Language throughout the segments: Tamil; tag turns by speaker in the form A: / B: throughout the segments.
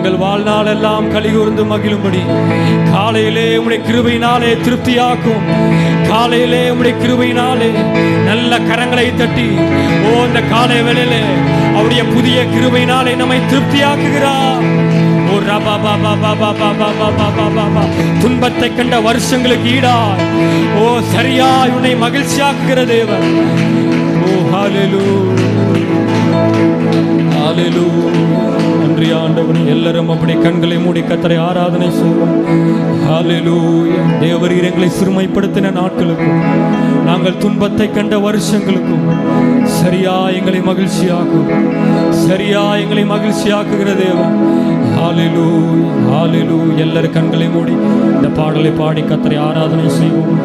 A: எங்கள் வாழ்நாள் எல்லாம் கூர்ந்து மகிழும்படி காலையிலே உடைய கிருபையினாலே திருப்தியாக்கும் காலையிலே உடைய கிருபையினாலே நல்ல கரங்களை தட்டி ஓ இந்த காலை வேளையில அவருடைய புதிய கிருபையினாலே நம்மை திருப்தியாக்குகிறார் துன்பத்தை கண்ட வருஷங்களுக்கு ஈடா ஓ சரியா உன்னை மகிழ்ச்சியாக்குகிற தேவன் ஓ ஹாலெலூ ஹாலெலூ நன்றி ஆண்டவனே எல்லாரும் அப்படி கண்களை மூடி கத்தரை ஆராதனை செய்வோம். தேவர் தேவரீர் எங்களை சிறுமைப்படுத்தின நாட்களுக்கும் நாங்கள் துன்பத்தை கண்ட வருஷங்களுக்கும் சரியா எங்களை மகிழ்ச்சியாக்கும் சரியா எங்களை மகிழ்ச்சியாக்குகிற தேவன். ஹாலிலு ஹாலிலு எல்லாரும் கண்களை மூடி இந்த பாடலை பாடி கத்தரை ஆராதனை செய்வோம்.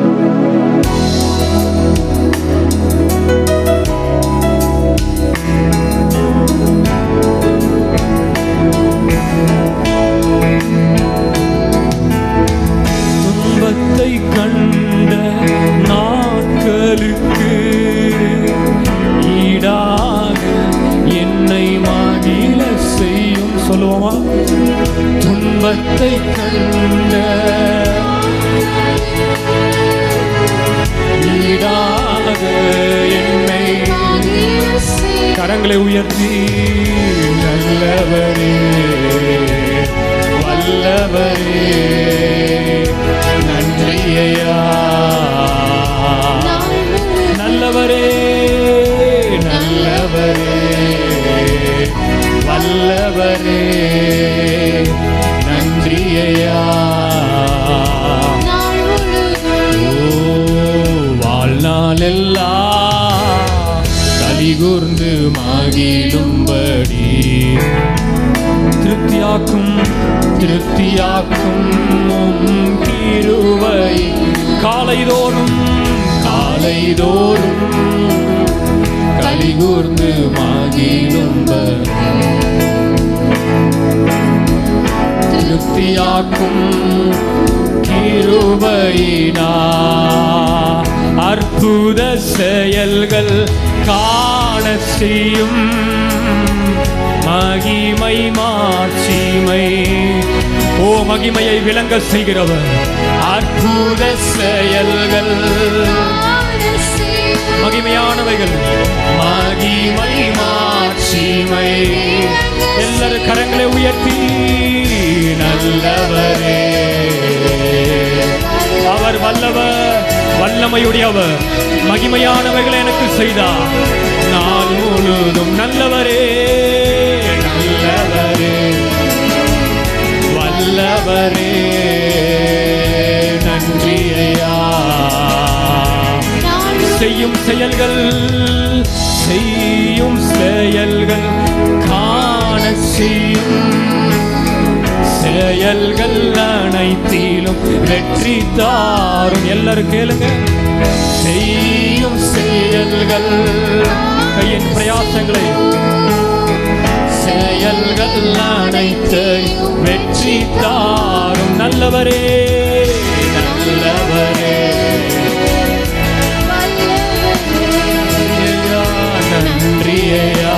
A: துன்பத்தை கண்ட ஈடாக என்னை. கரங்களை உயர்த்தி நல்லவரே வல்லவரே. காக்கும் கிருவை காலைதோறும் காலைதோறும் கலிகூர்ந்து மகிழும்படி திருப்தியாக்கும் கிருபையினா அற்புத செயல்கள் காண செய்யும். மகிமை மாட்சிமை ஓ மகிமையை விளங்க செய்கிறவர். அற்புத செயல்கள். மகிமையானவைகள். மகிமை மாட்சிமை. எல்லாரும் கரங்களை உயர்த்தி நல்லவரே. அவர் வல்லவர் வல்லமையுடையவர் மகிமையானவைகளை எனக்கு செய்தார். நான் முழுதும் நல்லவரே நல்லவரே. வல்லவரே நன்றி ஐயா செய்யும் செயல்கள் செய்யும் செயல்கள் காண செய்யும் செயல்கள் அனைத்திலும் வெற்றி தாரும். எல்லாரும் கேளுங்க. செய்யும் செயல்கள் கையின் பிரயாசங்களை. செயல்கள் அனைத்தையும் மகிழ்ச்சி தாரும் நல்லவரே. நல்லவரே நன்றியா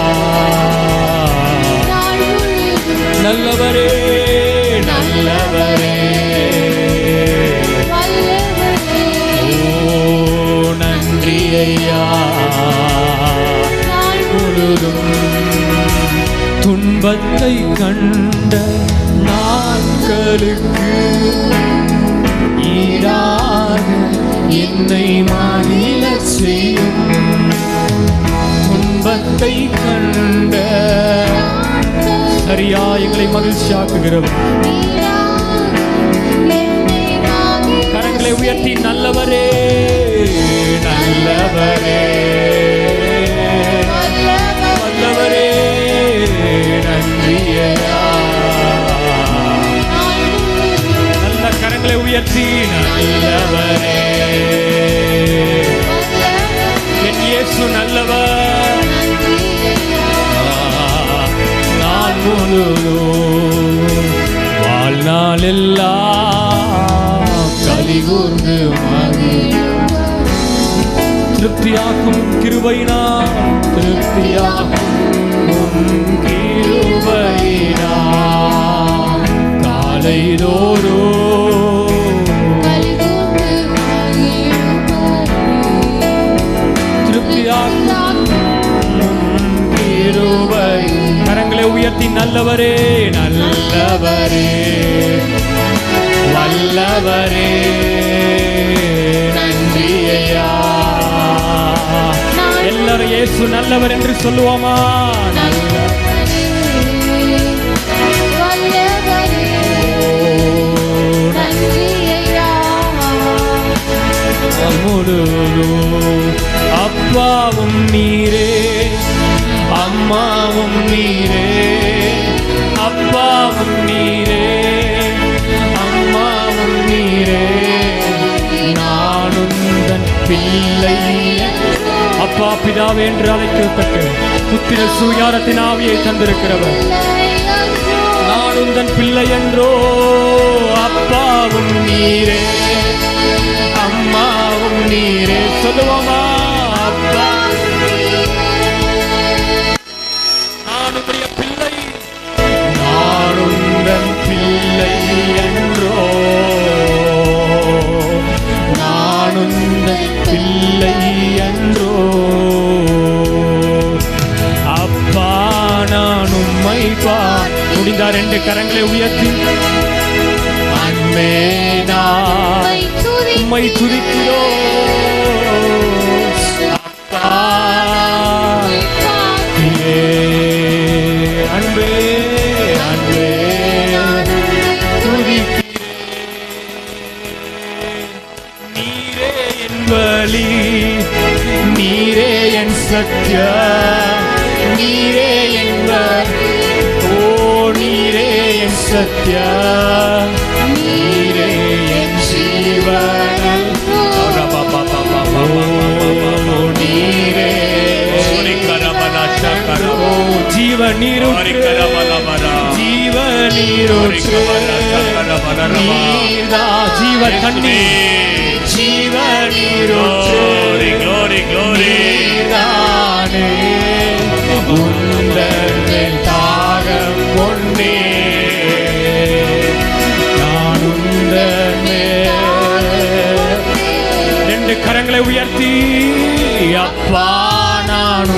A: நல்லவரே நல்லவரே. ஓ நன்றியா துன்பத்தை கண்ட மக்களுக்கு ஈடாக என்னை மாநில செய்யும் துன்பத்தை கண்ட. சரியா? எங்களை மகிழ்ச்சியாக்குகிறவர். உயர்த்தி நல்லவரே என் இயேசு நல்லவர். நான் முழுதும் வாழ்நாள் எல்லாம் கலிகூர்ந்து திருப்தியாக்கும் கிருபைனா திருப்தியாக்கும் நல்லவரே நல்லவரே. வல்லவரே நன்றி ஐயா எல்லாரும் இயேசு நல்லவர் என்று சொல்லுவோமா? முழுதும் அப்பாவும் நீரே. அப்பாவும் நீரே அம்மாவும் நீரே. நானும் தன் பிள்ளை. அப்பா பிதாவே என்று அழைக்கப்பட்டு புத்திர சுயாரத்தின் ஆவியை தந்திருக்கிறவர். நானும் தன் பிள்ளை என்றோ அப்பாவும் நீரே. பிள்ளை என்றோ அப்பா நான் உம்மை பா முடிந்தா ரெண்டு கரங்களை உயர்த்தி. அன்பே நான் உம்மை துதிக்கிறோ நீரே என் சத்ய நீரே என். ஓ நீரே என் சத்ய நீரே என் ஜீவன் நீரே ஜீவ. நீரூற்று. ஜீவ நீர்தா ஜீவ தண்ணீர் ஜீவ நீரூற்று. இரண்டு கரங்களை உயர்த்தி அப்பா நான்